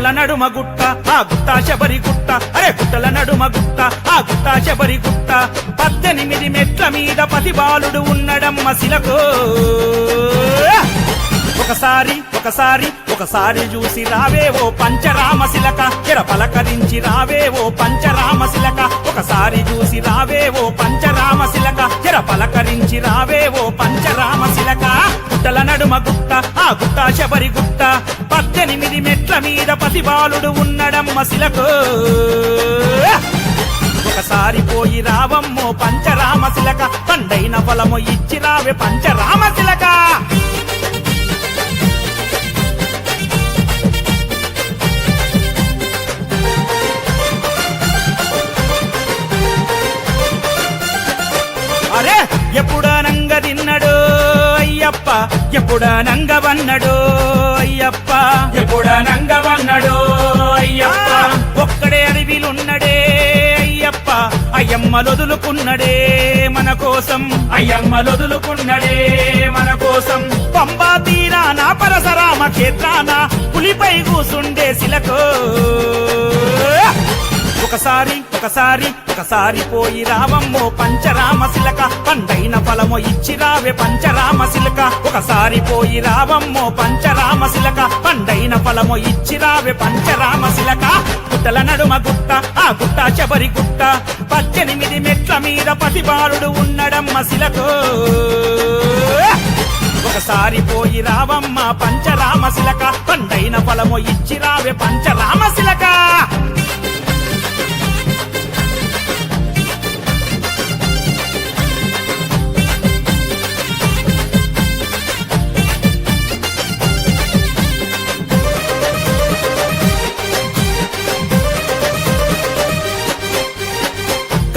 గుట్టల నడుమ గుట్ట ఆ గుట్ట శబరి గుట్ట. అరే గుట్టల నడుమ గుట్ట ఆ గుట్ట శబరి గుట్ట. పద్దెనిమిది మెట్ల మీద పతి బాలుడు ఉన్నడమ్మ శిలకు ఒకసారి ఒకసారి ఒకసారి చూసి రావే ఓ పంచరామ శిలక. చెర పలకరించి రావే ఓ పంచరామ శిలక. ఒకసారి చూసి రావే ఓ పంచరామ శిలక. చెర పలకరించి రావే ఓ పంచరామ శిలక. గుట్టల నడుమ గుట్ట ఆ గుట్ట శబరి గుట్ట. పద్దెనిమిది మెట్ల మీద పసిబాలుడు ఉన్నడమ్మ శిలకు. ఒకసారి పోయి రావమ్మో పంచరామ శిలక పండైన ఫలము ఇచ్చి రావే పంచరామ శిలక. అయ్యప్ప ఎప్పుడనంగవన్నడు అయ్యప్ప. ఎప్పుడనంగవన్నడు అయ్యప్ప. ఒక్కడే అడవిలున్నడే అయ్యప్ప. అయ్యమ్మలొదులుకున్నడే మన కోసం అయ్యమ్మలొదులుకున్నడే మన కోసం పంబా తీరాన పరశరామ క్షేత్రాన పులిపై కూసుండే శిలకు. ఒకసారి ఒకసారి ఒకసారి పోయి రావమ్మో పంచరామ శిలక. పండైన ఫలము ఇచ్చి రావే పంచరామ శిలక. ఒకసారి పోయి రావమ్మో పంచరామ శిలక. పండైన ఫలము ఇచ్చి రావే పంచరామ శిలక. గుట్టల నడుమ గుట్ట ఆ గుట్ట శబరి గుట్ట. పద్దెనిమిది మెట్ల మీద పసిబాలుడు ఉన్నడమ్మ శిలకు. ఒకసారి పోయి రావమ్మ పంచరామ శిలక. పండైన ఫలము ఇచ్చి రావే పంచరామ శిలక.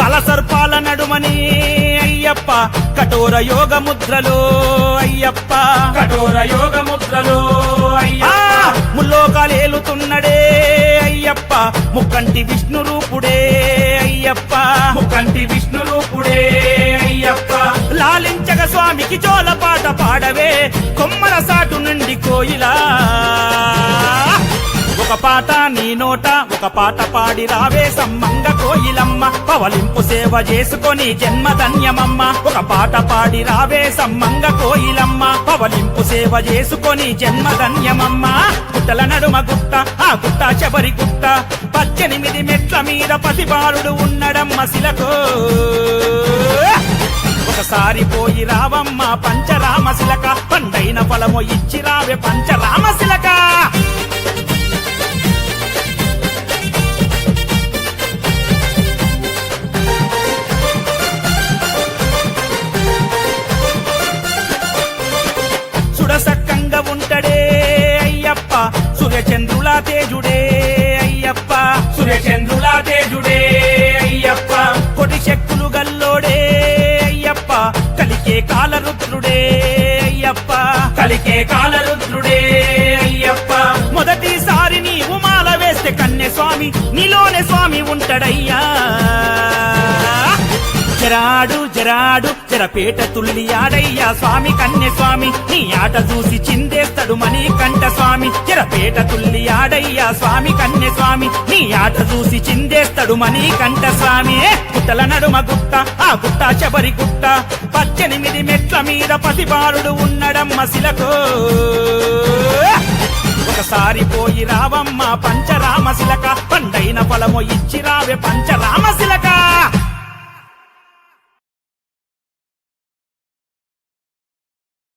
కలసర్పాల నడుమని అయ్యప్ప. కఠోర యోగ ముద్రలో అయ్యప్ప. కఠోర యోగ ముద్రలో అయ్యప్ప. ముల్లోకాలేలుతున్నడే అయ్యప్ప. ముక్కంటి విష్ణు రూపుడే అయ్యప్ప. ముక్కంటి విష్ణు రూపుడే అయ్యప్ప. లాలించగ స్వామికి జోలపాట పాడవే. కొమ్మల సాటు నుండి కోయిలా. ఒక పాట నీ నోట ఒక పాట పాడి రావే సమ్మంగ కోయిలమ్మ. పవలింపు సేవ చేసుకొని జన్మ ధన్యమమ్మ. ఒక పాట పాడి రావే సమ్మంగ కోయిలమ్మ. పవలింపు సేవ చేసుకొని జన్మ ధన్యమమ్మ. గుట్టల నడుమ గుట్ట ఆ గుట్ట శబరి గుట్ట. పద్దెనిమిది మెట్ల మీద పసిబాలుడు ఉన్నడమ్మ శిలకో. ఒకసారి పోయి రావమ్మ పంచరామ శిలక. పండైన ఫలము ఇచ్చి రావే పంచరామ శిలక. సూర్యచంద్రుల తేజుడే అయ్యప్ప. సూర్యచంద్రుల తేజుడే అయ్యప్ప. కొటి శక్తులు గల్లోడే అయ్యప్ప. కలికే కాలరుద్రుడే అయ్యప్ప. కలికే కాలరుద్రుడే అయ్యప్ప. మొదటిసారి నీవు మాల వేస్తే కన్నె స్వామి నీలోనే స్వామి ఉంటాడయ్యా. జరాడు జరాడు జరపేట తుల్లి ఆడయ్యా. స్వామి కన్య స్వామి నీ ఆట చూసి చిందేస్తాడు మణికంఠ స్వామి. జరపేట తుల్లి వాడయ్యా స్వామి కన్య స్వామి నీ ఆట చూసి చిందేస్తాడు మనీ కంట స్వామి. గుట్టల నడుమ గుట్ట ఆ గుట్ట శబరి గుట్ట. పద్దెనిమిది మెట్ల మీద పసిబాలుడు ఉన్నడమ్మ శిలకు. ఒకసారి పోయి రావమ్మ పంచరామ శిలక పండైన ఫలము ఇచ్చి రావే పంచరా